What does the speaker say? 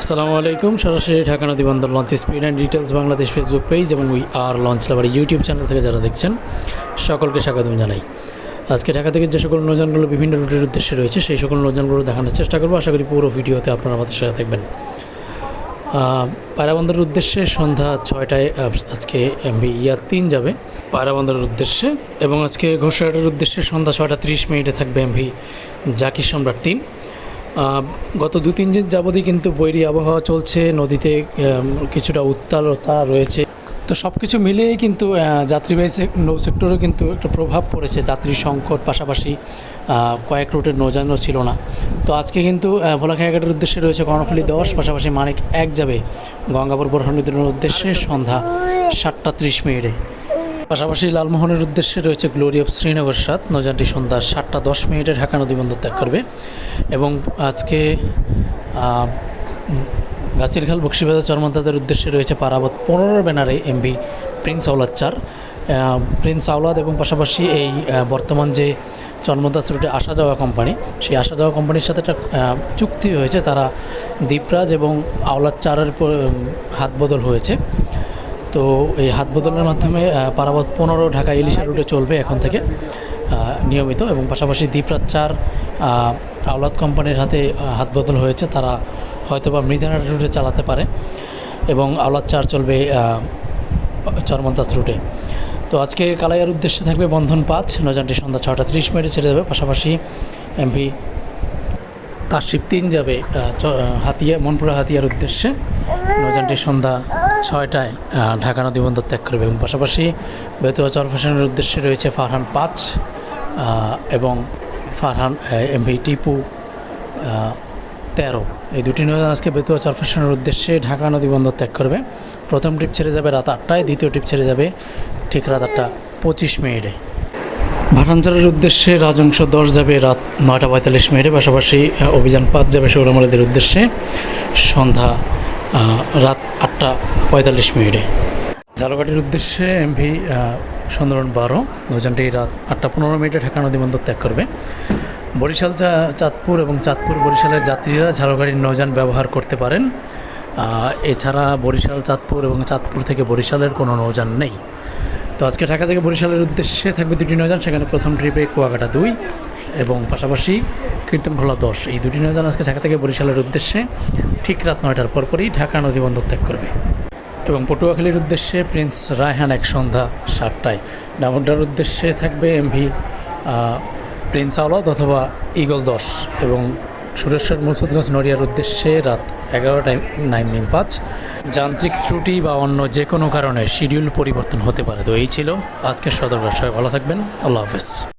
আসসালামু আলাইকুম। সরাসরি ঢাকা নদী বন্দর launch speed and details Bangladesh Facebook page এবং we are launch lover YouTube channel থেকে যারা দেখছেন, সকলকে স্বাগতম জানাই। আজকে ঢাকা থেকে যে সকল নৌযানগুলো বিভিন্ন রুটের উদ্দেশ্যে রয়েছে, সেই সকল নৌযানগুলো দেখানোর চেষ্টা করব। আশা করি পুরো ভিডিওতে আপনারা আমাদের সাথে থাকবেন। পায়রাবন্দরের উদ্দেশ্যে সন্ধ্যা ছয়টায় আজকে এমভি ইয়ার তিন যাবে পায়রাবন্দরের উদ্দেশ্যে এবং আজকে ঘোষাহাটের উদ্দেশ্যে সন্ধ্যা ছয়টা তিরিশ মিনিটে থাকবে এমভি জাকির সম্রাট তিন। গত দু তিন দিন যাবতই কিন্তু বৈরী আবহাওয়া চলছে নদীতে কিছুটা উত্তালতা রয়েছে। তো সব কিছু মিলিয়েই কিন্তু যাত্রীবাহী নৌ সেক্টরেও কিন্তু একটা প্রভাব পড়েছে। যাত্রী সংকট পাশাপাশি কয়েক রুটের নৌযানও ছিল না। তো আজকে কিন্তু আহ, উদ্দেশ্যে রয়েছে কর্ণফুলি দশ পাশাপাশি মানিক এক যাবে গঙ্গাপুর বরহণীদের উদ্দেশ্যে সন্ধ্যা সাতটা ত্রিশ মিনিটে। পাশাপাশি লালমোহনের উদ্দেশ্যে রয়েছে গ্লোরি অফ শ্রীনগর সাত। নৌযানটি সন্ধ্যা সাতটা দশ মিনিটে ঢাকা নদী বন্দর ত্যাগ করবে। এবং আজকে গাছিরখাল বক্সিবাজার, চরমন্তাদের উদ্দেশ্যে রয়েছে পারাবত পনেরো ব্যানারে এমভি প্রিন্স আওলাদ চার। প্রিন্স আওলাদ এবং পাশাপাশি এই বর্তমান যে চন্মদাস রুটে আসা যাওয়া কোম্পানি, সেই আসা যাওয়া কোম্পানির সাথে একটা চুক্তি হয়েছে। তারা দ্বীপরাজ এবং আওলাদ চারের হাত বদল হয়েছে। তো এই হাত বদলের মাধ্যমে পারাবত পনেরো ঢাকা ইলিশা রুটে চলবে এখন থেকে নিয়মিত এবং পাশাপাশি দ্বীপরাজ চার আওলাদ কোম্পানির হাতে হাত বদল হয়েছে, তারা হয়তোবা মৃধানাট রুটে চালাতে পারে এবং আওলাদ চার চলবে চরমন্তাস রুটে। তো আজকে কালাইয়ার উদ্দেশ্যে থাকবে বন্ধন পাঁচ নজানটি সন্ধ্যা ছটা তিরিশ মিনিটে ছেড়ে যাবে পাশাপাশি এমভি তার কাশিপ তিন যাবে হাতিয়া, মনপুরা হাতিয়ার উদ্দেশ্যে, নৌযানটি সন্ধ্যা ছয়টায় ঢাকা নদী বন্দর ত্যাগ করবে এবং পাশাপাশি বেতুয়া চরফ্যাশনের উদ্দেশ্যে রয়েছে ফারহান পাঁচ এবং ফারহান এমভি টিপু তেরো। এই দুটি নৌযান আজকে বেতুয়া চরফ্যাশনের উদ্দেশ্যে ঢাকা নদী বন্দর ত্যাগ করবে। প্রথম ট্রিপ ছেড়ে যাবে রাত আটটায়, দ্বিতীয় ট্রিপ ছেড়ে যাবে ঠিক রাত আটটা পঁচিশ মিনিটে। ভাটাঞ্চলের উদ্দেশ্যে রাজংশ দশ যাবে রাত নয়টা পঁয়তাল্লিশ মিনিটে, পাশাপাশি অভিযান পাঁচ যাবে সৌরমলেদের উদ্দেশ্যে। সন্ধ্যা রাত আটটা পঁয়তাল্লিশ মিনিটে। ঝালকাঠির উদ্দেশ্যে এমভি সুন্দরবন বারো নৌযানটি রাত আটটা পনেরো মিনিটে ঢাকা নদী বন্দর ত্যাগ করবে। বরিশাল চাঁদপুর এবং চাঁদপুর বরিশালের যাত্রীরা ঝালকাঠির নৌযান ব্যবহার করতে পারেন। এছাড়া বরিশাল, চাঁদপুর এবং চাঁদপুর থেকে বরিশালের কোনো নৌযান নেই। তো আজকে ঢাকা থেকে বরিশালের উদ্দেশ্যে থাকবে দুটি নৌযান, সেখানে প্রথম ট্রিপে কুয়াকাটা দুই এবং পাশাপাশি কীর্তনখোলা দশ। এই দুটি নৌযান আজকে ঢাকা থেকে বরিশালের উদ্দেশ্যে ঠিক রাত নয়টার পরপরই ঢাকা নদী বন্দর ত্যাগ করবে। এবং পটুয়াখালীর উদ্দেশ্যে প্রিন্স রায়হান এক সন্ধ্যা সাতটায়। ডামোড্ডার উদ্দেশ্যে থাকবে এমভি প্রিন্স আওলাদ অথবা ইগল দশ। এবং সুরেশ্বর মুরফুদগঞ্জ নড়িয়ার উদ্দেশ্যে রাত এগারোটায় নাইন নিম পাঁচ। যান্ত্রিক ত্রুটি বা অন্য যে কোনো কারণে শিডিউল পরিবর্তন হতে পারে। তো এই ছিল আজকের সতর্ক সবাই ভালো থাকবেন। আল্লাহ হাফেজ।